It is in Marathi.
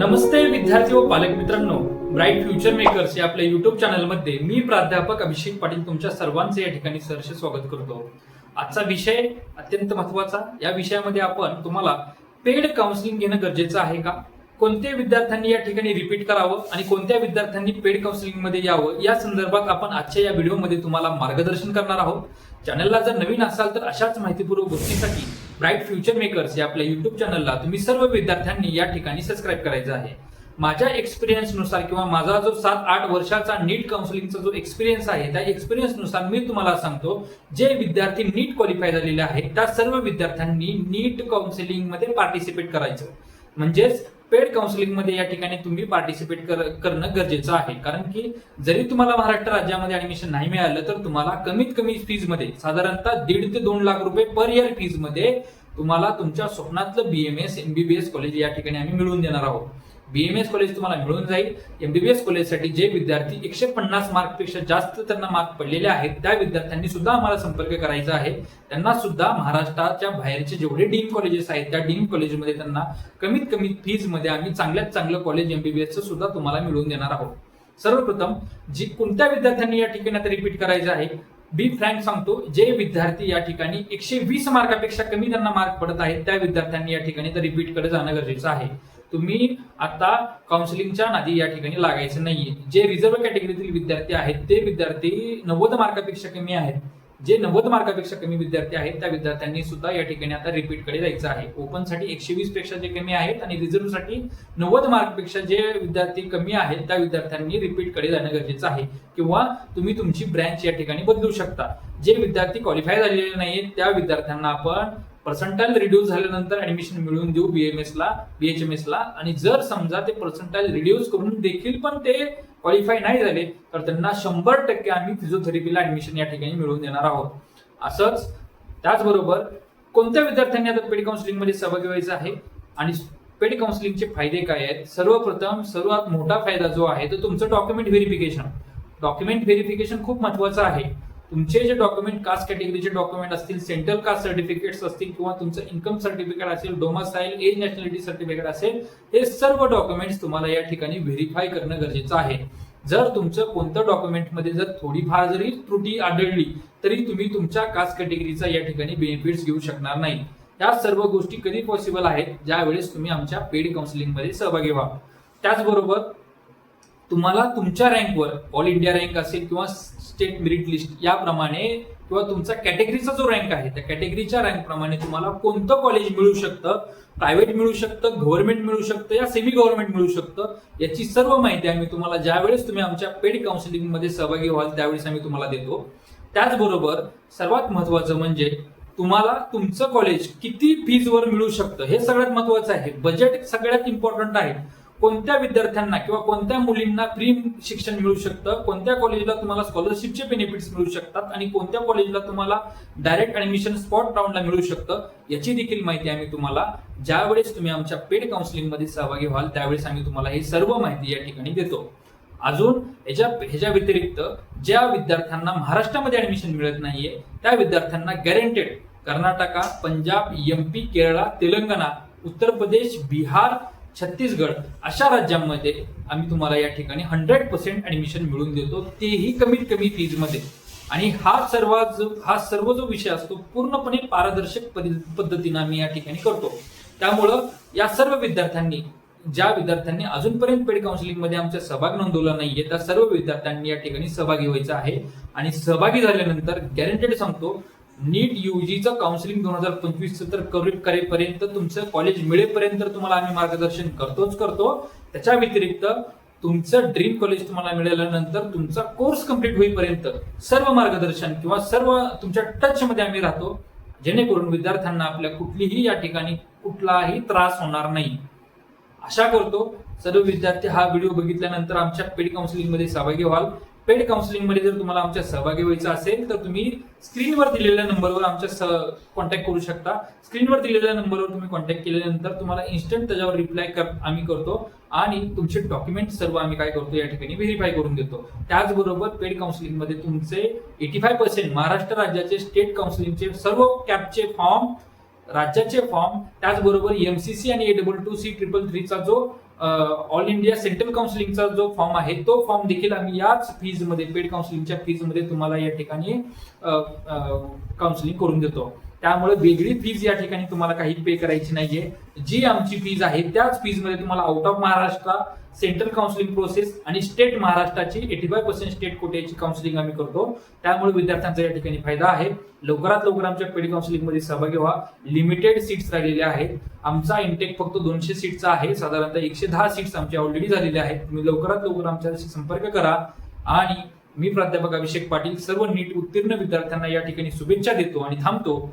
नमस्ते विद्यार्थी व पालक मित्रांनो ब्राईट फ्युचर मेकर्स या आपल्या युट्यूब चॅनलमध्ये मी प्राध्यापक अभिषेक पाटील तुमच्या सर्वांचे या ठिकाणी सरसे स्वागत करतो. आजचा विषय अत्यंत महत्त्वाचा या विषयामध्ये आपण तुम्हाला पेड काउन्सिलिंग घेणं गरजेचं आहे का? कोणत्या विद्यार्थ्यांनी या ठिकाणी रिपीट करावं आणि कोणत्या विद्यार्थ्यांनी पेड काउन्सिलिंगमध्ये यावं या संदर्भात आपण आजच्या या व्हिडिओमध्ये तुम्हाला मार्गदर्शन करणार आहोत. चॅनलला जर नवीन असाल तर अशाच माहितीपूर्वक गोष्टीसाठी ब्राईट फ्युचर मेकर्स या आपल्या युट्यूब चॅनलला तुम्ही सर्व विद्यार्थ्यांनी या ठिकाणी सबस्क्राईब करायचं आहे. माझ्या एक्सपिरियन्सनुसार किंवा माझा जो सात आठ वर्षाचा नीट काउन्सिलिंगचा जो एक्सपिरियन्स आहे त्या एक्सपिरियन्सनुसार मी तुम्हाला सांगतो जे विद्यार्थी नीट क्वालिफाय झालेले आहेत त्या सर्व विद्यार्थ्यांनी नीट काउन्सिलिंगमध्ये पार्टिसिपेट करायचं. म्हणजेच पेड काउन्सिलिंगमध्ये या ठिकाणी तुम्ही पार्टिसिपेट करणं गरजेचं आहे. कारण की जरी तुम्हाला महाराष्ट्र राज्यामध्ये ऍडमिशन नाही मिळालं तर तुम्हाला कमीत कमी फीजमध्ये साधारणतः दीड ते दोन लाख रुपये पर इयर फीजमध्ये तुम्हाला तुमच्या स्वप्नातलं बीएमएस एमबीबीएस कॉलेज या ठिकाणी आम्ही मिळवून देणार आहोत. बीएमएस कॉलेज तुम्हाला मिळून जाईल. एमबीबीएस कॉलेजसाठी जे विद्यार्थी एकशे पन्नास मार्कपेक्षा जास्त त्यांना मार्क पडलेले आहेत त्या विद्यार्थ्यांनी सुद्धा आम्हाला संपर्क करायचा आहे. त्यांना सुद्धा महाराष्ट्राच्या बाहेरचे जेवढे डीम कॉलेजेस आहेत त्या डीम कॉलेजमध्ये त्यांना कमीत कमी फीजमध्ये आम्ही चांगल्यात चांगलं कॉलेज एमबीबीएस सुद्धा तुम्हाला मिळवून देणार आहोत. सर्वप्रथम जी कोणत्या विद्यार्थ्यांनी या ठिकाणी आता रिपीट करायचं आहे बी फ्रँक सांगतो जे विद्यार्थी या ठिकाणी एकशे वीस मार्कापेक्षा कमी त्यांना मार्क पडत आहेत त्या विद्यार्थ्यांनी या ठिकाणी तर रिपीटकडे जाणं गरजेचं आहे. तुम्ही आता काउन्सिलिंगच्या नादी या ठिकाणी लागायचं नाहीये. जे रिझर्व्ह कॅटेगरीतील विद्यार्थी आहेत ते विद्यार्थी नव्वद मार्कापेक्षा कमी आहेत. जे नव्वद मार्कापेक्षा कमी विद्यार्थी आहेत त्या विद्यार्थ्यांनी सुद्धा या ठिकाणी आता रिपीटकडे जायचं आहे. ओपनसाठी एकशे वीसपेक्षा जे कमी आहेत आणि रिझर्व्हसाठी नव्वद मार्कपेक्षा जे विद्यार्थी कमी आहेत त्या विद्यार्थ्यांनी रिपीटकडे जाणं गरजेचं आहे. किंवा तुम्ही तुमची ब्रँच या ठिकाणी बदलू शकता. जे विद्यार्थी क्वालिफाय झालेले नाहीत त्या विद्यार्थ्यांना आपण पर्सेंटाईल रिड्यूस झाल्यानंतर ऍडमिशन मिळवून देऊ बीएमएस ला बीएचएमएस ला. आणि जर समजा ते पर्सेंटाईल रिड्यूस करून देखील पण ते क्वालिफाय नाही झाले तर त्यांना शंभर टक्के आम्ही फिजिओथेरपीला ऍडमिशन या ठिकाणी मिळवून देणार आहोत. असंच त्याचबरोबर कोणत्या विद्यार्थ्यांनी आता पेड काउन्सिलिंगमध्ये सहभागी व्हायचं आहे? आणि पेड काउन्सिलिंगचे फायदे काय आहेत? सर्वप्रथम सर्वात मोठा फायदा जो आहे तो तुमचं डॉक्युमेंट व्हेरिफिकेशन डॉक्युमेंट व्हेरिफिकेशन खूप महत्वाचं आहे. तुमचे जे डॉक्युमेंट कास्ट कॅटेगरीचे डॉक्युमेंट असतील सेंट्रल कास्ट सर्टिफिकेट्स असतील किंवा तुमचं इन्कम सर्टिफिकेट असेल डोमासाईल एज नॅशनॅलिटी सर्टिफिकेट असेल हे सर्व डॉक्युमेंट्स तुम्हाला या ठिकाणी व्हेरीफाय करणं गरजेचं आहे. जर तुमचं कोणतं डॉक्युमेंटमध्ये जर थोडीफार जरी त्रुटी आढळली तरी तुम्ही तुमच्या कास्ट कॅटेगरीचा या ठिकाणी बेनिफिट्स घेऊ शकणार नाही. या सर्व गोष्टी कधी पॉसिबल आहेत ज्यावेळेस तुम्ही आमच्या पेड काउन्सिलिंगमध्ये सहभागी व्हा. त्याचबरोबर तुम्हाला तुमच्या रँकवर ऑल इंडिया रँक असेल किंवा स्टेट मेरिट लिस्ट याप्रमाणे किंवा तुमचा कॅटेगरीचा जो रँक आहे त्या कॅटेगरीच्या रँक प्रमाणे तुम्हाला कोणतं कॉलेज मिळू शकतं? प्रायव्हेट मिळू शकतं गव्हर्नमेंट मिळू शकतं या सेमी गव्हर्नमेंट मिळू शकतं? याची सर्व माहिती आम्ही तुम्हाला ज्यावेळेस तुम्ही आमच्या पेड काउन्सिलिंगमध्ये सहभागी व्हाल त्यावेळेस आम्ही तुम्हाला देतो. त्याचबरोबर सर्वात महत्वाचं म्हणजे तुम्हाला तुमचं कॉलेज किती फीजवर मिळू शकतं? हे सगळ्यात महत्वाचं आहे. बजेट सगळ्यात इम्पॉर्टंट आहे. कोणत्या विद्यार्थ्यांना किंवा कोणत्या मुलींना फ्री शिक्षण मिळू शकतं? कोणत्या कॉलेजला तुम्हाला स्कॉलरशिपचे बेनिफिट्स मिळू शकतात? आणि कोणत्या कॉलेजला तुम्हाला डायरेक्ट ऍडमिशन स्पॉट राऊंडला मिळू शकतं? याची देखील माहिती आम्ही तुम्हाला ज्यावेळेस तुम्ही आमच्या पेड काउन्सिलिंगमध्ये सहभागी व्हाल त्यावेळेस आम्ही तुम्हाला ही सर्व माहिती या ठिकाणी देतो. अजून ह्याच्या ह्याच्या व्यतिरिक्त ज्या विद्यार्थ्यांना महाराष्ट्रामध्ये ऍडमिशन मिळत नाहीये त्या विद्यार्थ्यांना गॅरंटेड कर्नाटका पंजाब एमपी केरळा तेलंगणा उत्तर प्रदेश बिहार छत्तीसगड अशा राज्यांमध्ये आम्ही तुम्हाला या ठिकाणी हंड्रेड पर्सेंट ऍडमिशन मिळवून देतो. तेही कमीत कमी फीजमध्ये आणि हा सर्व जो हा सर्व जो विषय असतो पूर्णपणे पारदर्शक पद्धतीनं पद्धतीने आम्ही या ठिकाणी करतो. त्यामुळं या सर्व विद्यार्थ्यांनी ज्या विद्यार्थ्यांनी अजूनपर्यंत पेड काउन्सिलिंगमध्ये आमचा सहभाग नोंदवला नाहीये त्या सर्व विद्यार्थ्यांनी या ठिकाणी सहभागी व्हायचं आहे. आणि सहभागी झाल्यानंतर गॅरंटेड सांगतो नीट युजीचं काउन्सिलिंग दोन हजार पंचवीस तर कव्हरेज करेपर्यंत तुमचं कॉलेज मिळेपर्यंत तुम्हाला आम्ही मार्गदर्शन करतोच करतो. त्याच्या व्यतिरिक्त तुमचं ड्रीम कॉलेज तुम्हाला मिळाल्यानंतर तुमचा कोर्स कंप्लीट होईपर्यंत सर्व मार्गदर्शन किंवा सर्व तुमच्या टच मध्ये आम्ही राहतो. जेणेकरून विद्यार्थ्यांना आपल्या कुठलीही या ठिकाणी कुठलाही त्रास होणार नाही. आशा करतो सर्व विद्यार्थी हा व्हिडिओ बघितल्यानंतर आमच्या पेड काउन्सिलिंगमध्ये सहभागी व्हाल. पेड काउन्सिलिंगमध्ये जर तुम्हाला आमच्या सहभागी व्हायचं असेल तर तुम्ही स्क्रीनवर दिलेल्या नंबरवर आमच्या कॉन्टॅक्ट करू शकता. स्क्रीनवर दिलेल्या नंबरवर तुम्ही कॉन्टॅक्ट केल्यानंतर तुम्हाला इन्स्टंट त्याच्यावर रिप्लाय कर आम्ही करतो. आणि तुमचे डॉक्युमेंट सर्व आम्ही काय करतो या ठिकाणी व्हेरीफाय करून देतो. त्याचबरोबर पेड काउन्सिलिंगमध्ये तुमचे एटी फाय पर्सेंट महाराष्ट्र राज्याचे स्टेट काउन्सिलिंगचे सर्व कॅपचे फॉर्म राज्याचे फॉर्म त्याचबरोबर एमसीसी आणि A double two C triple थ्रीचा जो ऑल इंडिया सेंट्रल काउन्सिलिंगचा जो फॉर्म आहे तो फॉर्म देखील आम्ही याच फीजमध्ये पेड काउन्सिलिंगच्या फीजमध्ये तुम्हाला या ठिकाणी काउन्सिलिंग करून देतो. त्यामुळे वेगळी फीज या ठिकाणी तुम्हाला काही पे करायची नाहीये. जी आमची फीज आहे त्याच फीजमध्ये तुम्हाला out of Maharashtra central counselling process आणि स्टेट महाराष्ट्राची एटी फाय पर्सेंट स्टेट कोट्याची काउन्सिलिंग आम्ही करतो. त्यामुळे विद्यार्थ्यांचा या ठिकाणी फायदा आहे. लवकरात लवकर आमच्या पेड काउन्सिलिंगमध्ये सहभागी व्हा. लिमिटेड सीट्स राहिलेल्या आहेत. आमचा इंटेक फक्त दोनशे सीटचा आहे. साधारणतः एकशे दहा सीट्स आमचे ऑलरेडी झालेले आहेत. तुम्ही लवकरात लवकर आमच्याशी संपर्क करा. आणि मी प्राध्यापक अभिषेक पाटील सर्व नीट उत्तीर्ण विद्यार्थ्यांना या ठिकाणी शुभेच्छा देतो आणि थांबतो.